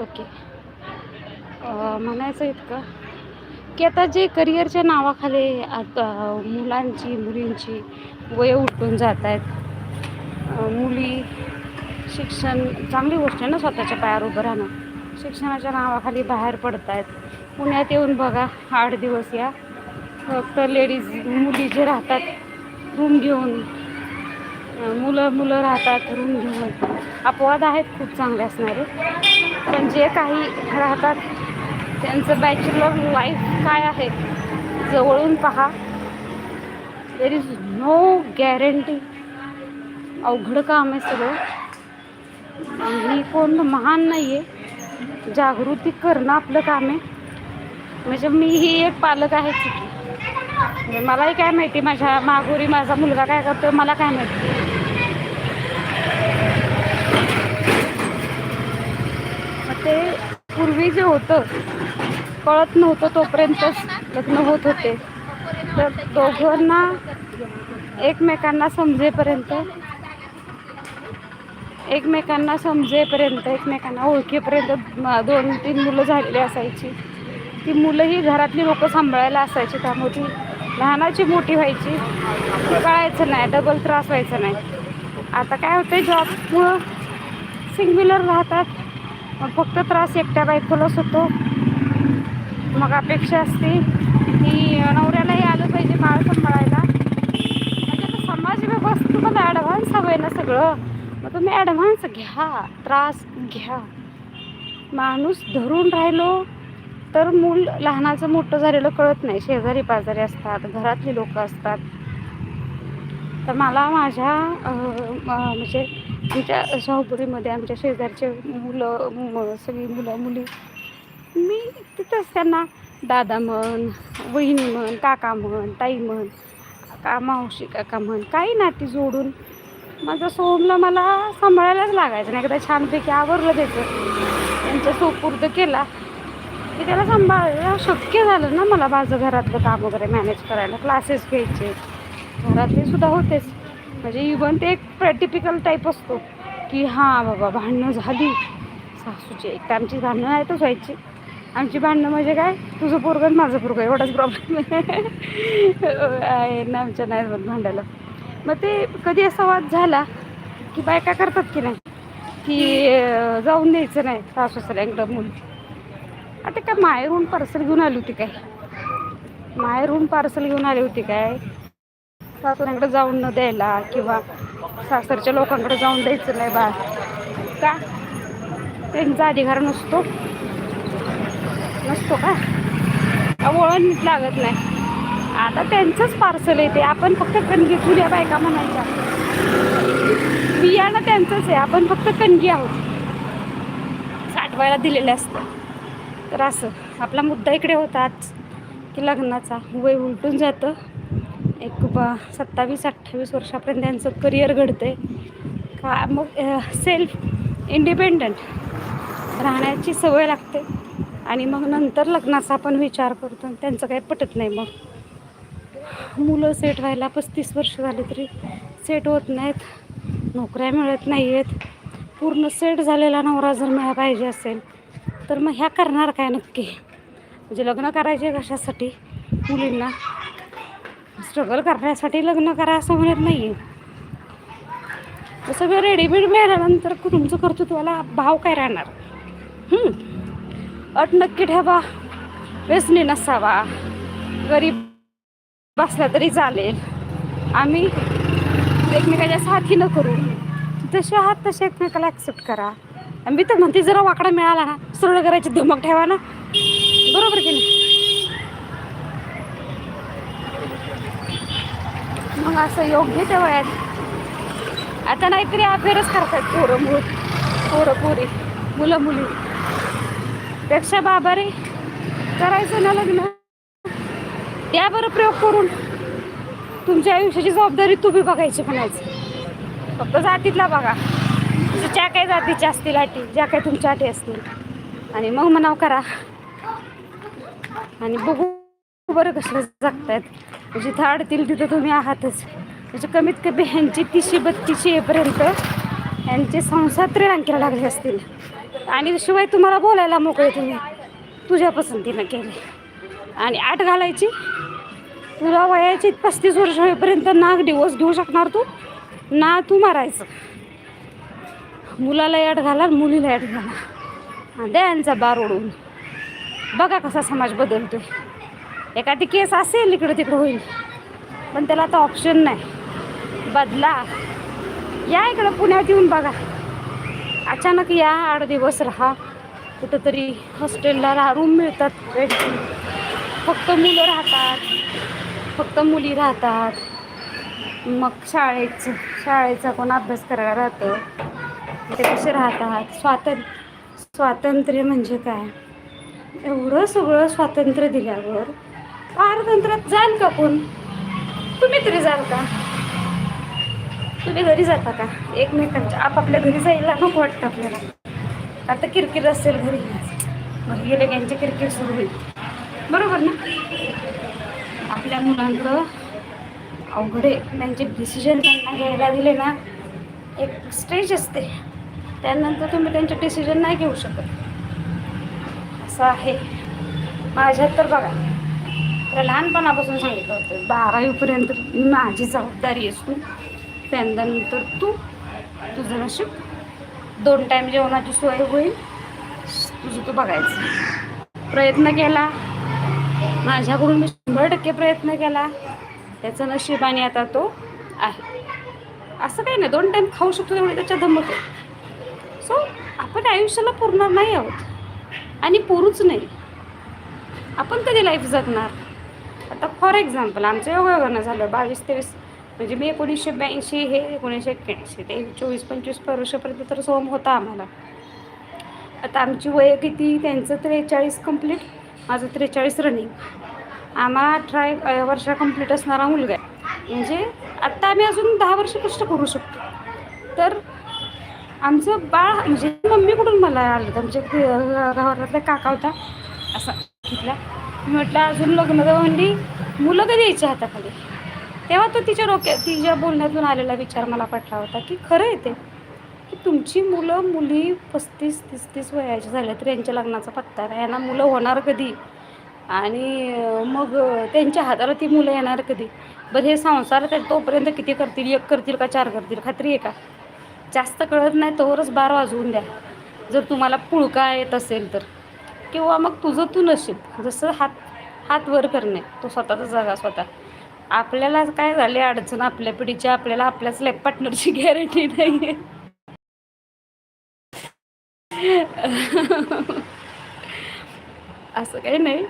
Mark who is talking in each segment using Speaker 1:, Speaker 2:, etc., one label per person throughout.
Speaker 1: Okay. म्हणायचं इतकं की आता जे करिअरच्या नावाखाली आता मुलांची मुलींची वय उठून जात आहेत मुली शिक्षण चांगली गोष्ट आहे ना स्वतःच्या पायावर उभं राहणं. शिक्षणाच्या नावाखाली बाहेर पडत आहेत पुण्यात येऊन बघा आठ दिवस या. फक्त लेडीज मुली जे राहतात रूम घेऊन मुलं मुलं राहतात रूम घेऊन. अपवाद आहेत खूप चांगले असणारे. पण जे काही राहतात त्यांचं बॅचलर लाईफ काय आहे जवळून पहा. देर इज नो गॅरंटी अवघड काम आहे सगळं. आणि कोण महान नाही आहे जागृती करणं आपलं काम आहे. म्हणजे मी ही एक पालक आहे. चुकी मलाही काय माहिती? माझ्या माघोरी माझा मुलगा काय करतो मला काय माहिती? ते पूर्वी जे होतं कळत नव्हतं तोपर्यंतच लग्न होत होते. तर दोघांना एकमेकांना समजेपर्यंत एकमेकांना समजेपर्यंत एकमेकांना ओळखेपर्यंत दोन तीन मुलं झालेली असायची. ती मुलंही घरातली लोकं सांभाळायला असायची त्यामुळे ती लहानाची मोठी व्हायची. कळायचं नाही डबल त्रास व्हायचा नाही. आता काय होतं जॉबमुळं सिंग्युलर राहतात. मग फक्त त्रास एकट्या बायकोलाच होतो. मग अपेक्षा असते की नवऱ्यालाही आलं पाहिजे बाळ सांभाळायला. म्हणजे आता समाज व्यवस्था तुम्हाला ॲडव्हान्स हवं आहे ना सगळं. मग तुम्ही ॲडव्हान्स घ्या त्रास घ्या. माणूस धरून राहिलो तर मूल लहानाचं मोठं झालेलं कळत नाही. शेजारी पाजारी असतात घरातली लोक असतात. तर मला माझ्या म्हणजे आमच्या शाहपुरीमध्ये आमच्या शेजारचे मुलं सगळी मुलं मुली मी तिथंच त्यांना दादा म्हण वहिनी म्हण काका म्हण ताई म्हण का मावशी काका म्हण काही नाती जोडून माझं सोमला मला सांभाळायलाच लागायचं नाही. एकदा छानपैकी आवरलं त्याचं. त्यांच्या सोपूर्द केला की त्याला सांभाळायला शक्य झालं ना मला माझं घरातलं काम वगैरे मॅनेज करायला. क्लासेस घ्यायचे. घरातले सुद्धा होतेच. म्हणजे इवन ते एक टिपिकल टाईप असतो. की हां बाबा भांडणं झाली. सासूची एक तर आमची भांडणं नाही तर व्हायची. आमची भांडणं म्हणजे काय? तुझं पोरगं माझं पोरगं एवढाच प्रॉब्लेम आहे ना आमच्या नाही भांडायला. मग ते कधी असा वाद झाला की बायका करतात की नाही? की जाऊन द्यायचं नाही सासू सासऱ्यांकडं मुली आता काय माहेरून पार्सल घेऊन आली होती काय? माहेरून पार्सल घेऊन आली होती काय? सासूऱ्यांकडे जाऊन न द्यायला किंवा सासरच्या लोकांकडे जाऊन द्यायचं नाही बा का? त्यांचा अधिकार नसतो. नसतो का? वळण नीट लागत नाही. आता त्यांचंच पार्सल येते आपण फक्त कणगी तुझ्या बायका म्हणायच्या. बियाणं त्यांचंच आहे. आपण फक्त कणगी आहोत. साठवायला दिलेलं असतं. तर असं. आपला मुद्दा इकडे होताच की लग्नाचा. वय उलटून जातं. एक सत्तावीस अठ्ठावीस वर्षापर्यंत त्यांचं करिअर घडतं का मग सेल्फ इंडिपेंडंट राहण्याची सवय लागते. आणि मग नंतर लग्नाचा आपण विचार करतो त्यांचं काही पटत नाही मग. मुलं सेट व्हायला पस्तीस वर्ष झाले तरी सेट होत नाहीत. नोकऱ्या मिळत नाही आहेत पूर्ण सेट झालेला नवरा जर मिळा पाहिजे असेल तर मग ह्या करणार काय नक्की? म्हणजे लग्न करायचे कशासाठी? मुलींना स्ट्रगल करण्यासाठी लग्न करा असं म्हणत नाही आहे सगळं रेडीमेड मिळाल्यानंतर तुमचं कर्तृत्वाला भाव काय राहणार? अट नक्की ठेवा. व्यसनी नसावा. गरीब बसला तरी चालेल. आम्ही एकमेकाच्या साथीनं करू. जसे आहात तसे एकमेकाला ॲक्सेप्ट करा. मी तर म्हणते जरा वाकडा मिळाला ना सरळ करायची धमक ठेवा ना. बरोबर की नाही? मग असं योग्य त्या वयात. आता नाहीतरी अफेअरच करतात पोरं मूळ पोरं पोरी मुलं मुली. पेक्षा बाबा रे करायचं ना लग्न. या बरं प्रयोग करून. तुमच्या आयुष्याची जबाबदारी तुम्ही बघायची म्हणायची. फक्त जातीतला बघा. म्हणजे ज्या काही जातीच्या असतील अटी ज्या काही तुमच्या अटी असतील. आणि मग म्हणाव करा. आणि बघू. बरं कसं जगतायत. म्हणजे जिथं अडतील तिथं तुम्ही आहातच. म्हणजे कमीत कमी ह्यांची तीसशे बत्तीसशे येपर्यंत ह्यांचे संसार तरी लागले असतील. आणि शिवाय तुम्हाला बोलायला मोकळे तुम्ही. तुझ्या पसंतीनं केले. आणि आठ घालायची. तुला वयाची पस्तीस वर्ष होईपर्यंत ना डिवोर्स घेऊ शकणार तू? ना तू मारायचं. मुलाला याट घाला मुलीला याट घाला. हा, द्या यांचा बार ओढून. बघा कसा समाज बदलतोय. एखादी केस असेल इकडं तिकडं होईल. पण त्याला आता ऑप्शन नाही. बदला. या इकडं पुण्यात येऊन बघा. अचानक या आठ दिवस राहा. कुठंतरी हॉस्टेलला राहा. रूम मिळतात. फक्त मुलं राहतात. फक्त मुली राहतात. मग शाळेचं शाळेचा कोण अभ्यास करायला राहतो? ते कसे राहतात? स्वातंत्र्य स्वातंत्र्य म्हणजे काय? एवढं सगळं स्वातंत्र्य दिल्यावर पारतंत्र्यात जाल का कोण? तुम्ही तरी जाल का? तुम्ही घरी जाता का? एकमेकांच्या आपापल्या घरी जायला नको वाटतं आपल्याला. आता किरकिर असेल घरी. घरी गेले त्यांची किरकिर सुरू होईल. बरोबर ना? आपल्या मुलांकडं अवघडे त्यांचे डिसिजन त्यांना घ्यायला दिले ना एक स्टेज असते. त्यानंतर तुम्ही त्यांचे डिसिजन नाही घेऊ शकत. असं आहे. माझ्यात तर बघा तर लहानपणापासून सांगितलं होतं बारावीपर्यंत माझी जबाबदारी असतो त्यानंतर तू तुझं नशीब. दोन टाईम जेवणाची सोय होईल. तुझं तू बघायचं. प्रयत्न केला. माझ्याकडून मी शंभर टक्के प्रयत्न केला. त्याचं नशीब आणि आता तो आहे. असं काही नाही दोन टाईम खाऊ शकतो तेवढी त्याच्या धमक आहे सो आपण आयुष्याला पुरणार नाही आहोत. आणि पुरूच नाही. आपण कधी लाईफ जगणार? आता फॉर एक्झाम्पल आमचं योगायोगानं झालं बावीस तेवीस म्हणजे मी एकोणीसशे ब्याऐंशी हे एकोणीसशे एक्क्याऐंशी ते चोवीस पंचवीस वर्षापर्यंत तर सोम होता आम्हाला. आता आमची वय किती? त्यांचं त्रेचाळीस कंप्लीट माझं त्रेचाळीस रनिंग आम्हा अठरा एक, वर्ष कंप्लीट असणारा मुलगा आहे. म्हणजे आत्ता आम्ही अजून दहा वर्ष कष्ट करू शकतो. तर आमचं बाळ म्हणजे मम्मी कुठून मला आलं आमच्या गावातला काका होता. असा म्हटला मी म्हटलं अजून लग्न तेव्हा म्हणली मुलं कधी यायची हाताखाली? तेव्हा तो तिच्या डोक्यात तिच्या बोलण्यातून आलेला विचार मला पटला होता की खरं आहे ते की तुमची मुलं मुली पस्तीस तीस तीस वयाची झाल्या तर यांच्या लग्नाचा पत्ता नाही. यांना मुलं होणार कधी? आणि मग त्यांच्या हाताला ती मुलं येणार कधी? बरं हे संसार ते तोपर्यंत किती करतील? एक करतील का चार करतील? खात्री आहे का? जास्त कळत नाही तोवरच बार वाजवून द्या. जर तुम्हाला पुळका येत असेल तर. किंवा मग तुझं तू नशीब जसं हात हात वर करणे तो स्वतःचा जागा स्वतः. आपल्याला काय झाले अडचण आपल्या पिढीची आपल्याला आपल्याच लाईफ पार्टनरची गॅरंटी नाही आहे असं काही नाही.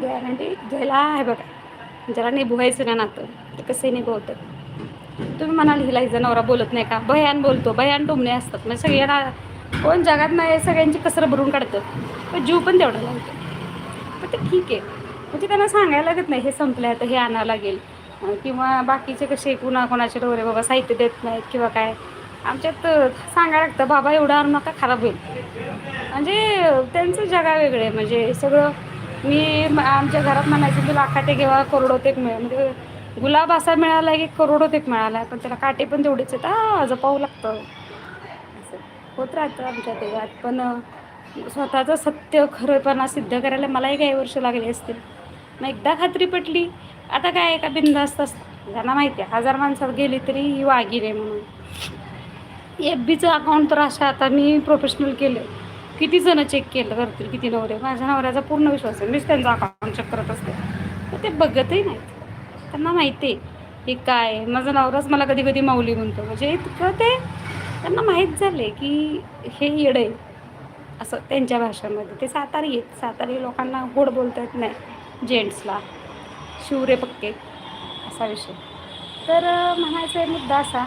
Speaker 1: गॅरंटी घ्यायला आहे बघा. ज्याला निभवायचं ना नातं ते कसंही निभवतं तुम्ही म्हणाल हिला हिचा नवरा बोलत नाही का? भयान बोलतो भयान टोमणे असतात. म्हणजे सगळ्यांना कोण जगात नाही सगळ्यांची कसरं भरून काढतं. पण जीव पण तेवढा लागतो. पण ते ठीक आहे. म्हणजे त्यांना सांगायला लागत नाही हे संपलं आता हे आणावं लागेल. किंवा बाकीचे कसे कुणा कोणाचे डोरे बाबा साहित्य देत नाहीत किंवा काय. आमच्यात सांगायला लागतं बाबा एवढं आणू नका खराब होईल. म्हणजे त्यांचं जगा वेगळे म्हणजे सगळं मी आमच्या घरात म्हणायचं की लाखाटे घेवा करोडोतेक मिळ म्हणजे गुलाब असा मिळाला की करोडोतेक मिळाला पण त्याला काटे पण तेवढेच आहेत. आ जपावं लागतं. होत राहतं आमच्या देवात. पण स्वतःचं सत्य खरंपणा सिद्ध करायला मलाही काही वर्ष लागले असतील. मग एकदा खात्री पटली आता काय एका बिंदास्त असतं? ज्यांना माहिती आहे हजार माणसात गेली तरी ही वागीर आहे म्हणून. एफ बीचं अकाउंट तर अशा आता मी प्रोफेशनल केलं किती जण चेक केलं करतील किती नवरे? माझ्या नवऱ्याचा पूर्ण विश्वास आहे. मीच त्यांचं अकाउंट चेक करत असते. तर ते बघतही नाहीत. त्यांना माहिती आहे की काय? माझा नवराच मला कधी कधी माऊली म्हणतो. म्हणजे इतकं ते त्यांना माहीत झाले की हे येडे आहे असं त्यांच्या भाषेमध्ये. ते सातारी आहेत. सातारी लोकांना गोड बोलता येत नाही. जेंट्सला. शिवरे पक्के. असा विषय. तर म्हणायचा आहे मुद्दा असा.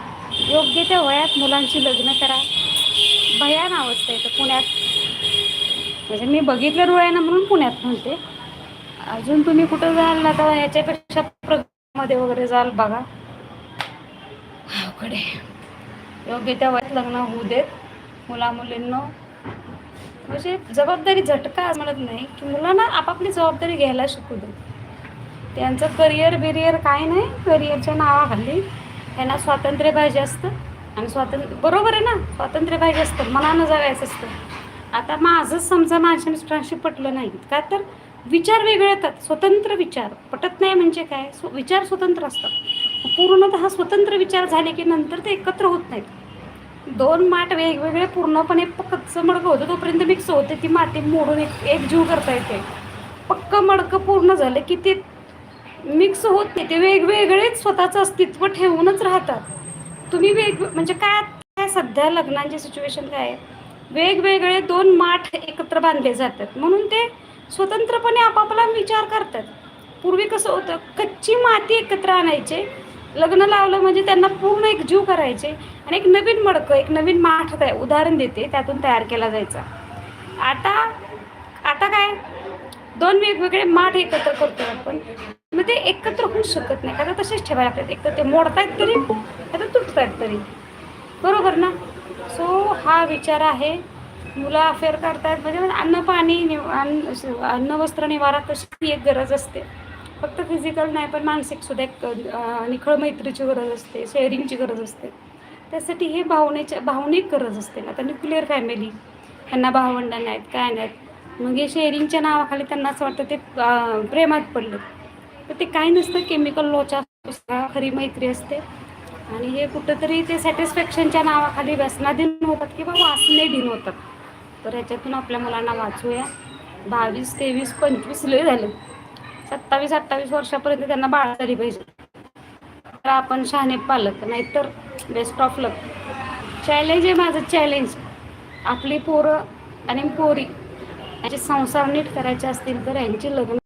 Speaker 1: योग्य त्या वयात मुलांची लग्न करा. भयान अवस्था आहे तर पुण्यात. म्हणजे मी बघितलं डोळ्यानं म्हणून पुण्यात म्हणते. अजून तुम्ही कुठं जाल ना तर याच्यापेक्षा प्रगतीमध्ये वगैरे जाल बघा. अवघड आहे. योग्य त्या वयात लग्न होऊ देत. मुलामुलींना म्हणजे जबाबदारी झटका म्हणत नाही की मुलांना आपापली जबाबदारी घ्यायला शिकू दे त्यांचं करिअर बिरियर काय नाही करिअरच्या नावाखाली त्यांना स्वातंत्र्य पाहिजे असतं. आणि स्वातंत्र्य बरोबर आहे ना? स्वातंत्र्य पाहिजे असतं. मनानं जगायचं असतं. आता माझंच समजा माझ्या मिस्टरांशी पटलं नाही का तर विचार वेगळे येतात. स्वतंत्र विचार. पटत नाही म्हणजे काय? स्व- विचार स्वतंत्र असतात. पूर्णतः स्वतंत्र विचार झाले की नंतर ते एकत्र होत नाहीत. दोन माठ वेगवेगळे पूर्णपणे कच्चं मडकं होतं. तोपर्यंत मिक्स होते. ती माती मोडून एक एक जीव करता येते. पक्क मडकं पूर्ण झालं की ते मिक्स होत नाही. ते वेगवेगळेच स्वतःचं अस्तित्व ठेवूनच राहतात. तुम्ही वेग म्हणजे काय काय सध्या लग्नांची सिच्युएशन काय आहे? वेगवेगळे दोन माठ एकत्र बांधले जातात. म्हणून ते स्वतंत्रपणे आपापला विचार करतात. पूर्वी कसं होतं? कच्ची माती एकत्र आणायचे. लग्न लावलं म्हणजे त्यांना पूर्ण एक जीव करायचे आणि एक नवीन मडकं एक नवीन माठ तयार उदाहरण देते त्यातून तयार केला जायचा. आता आता काय? दोन वेगवेगळे माठ एकत्र करतो आपण. मग ते एकत्र होऊ शकत नाही. का तर तसेच ठेवायला लागतात. एकतर ते मोडतायत तरी आता तुटतायत तरी. बरोबर ना? सो हा विचार आहे. मुलं अफेअर करतायत. म्हणजे अन्न पाणी अन्न अन्न वस्त्र निवारा तशी एक गरज असते. फक्त फिजिकल नाही पण मानसिक सुद्धा एक निखळ मैत्रीची गरज असते शेअरिंगची गरज असते. त्यासाठी हे भावनेच्या भावनिक गरज असते आता न्यूक्लिअर फॅमिली ह्यांना भावंड नाहीत काय नाहीत. मग हे शेअरिंगच्या नावाखाली त्यांना असं वाटतं ते प्रेमात पडलं तर ते काय नसतं केमिकल लॉच्या खरी मैत्री असते. आणि हे कुठंतरी ते सॅटिस्फॅक्शनच्या नावाखाली व्यसनाधीन होतात किंवा वासनेधीन होतात. तर ह्याच्यातून आपल्या मुलांना वाचूया. बावीस तेवीस पंचवीस लय झाले. सत्तावीस अठ्ठावीस वर्षापर्यंत त्यांना बाळ झाली पाहिजे. तर आपण शहाणे पालक नाहीतर बेस्ट ऑफ लक चॅलेंज आहे माझं चॅलेंज आपली पोरं आणि पोरी यांचे संसार नीट करायचे असतील तर यांची लग्न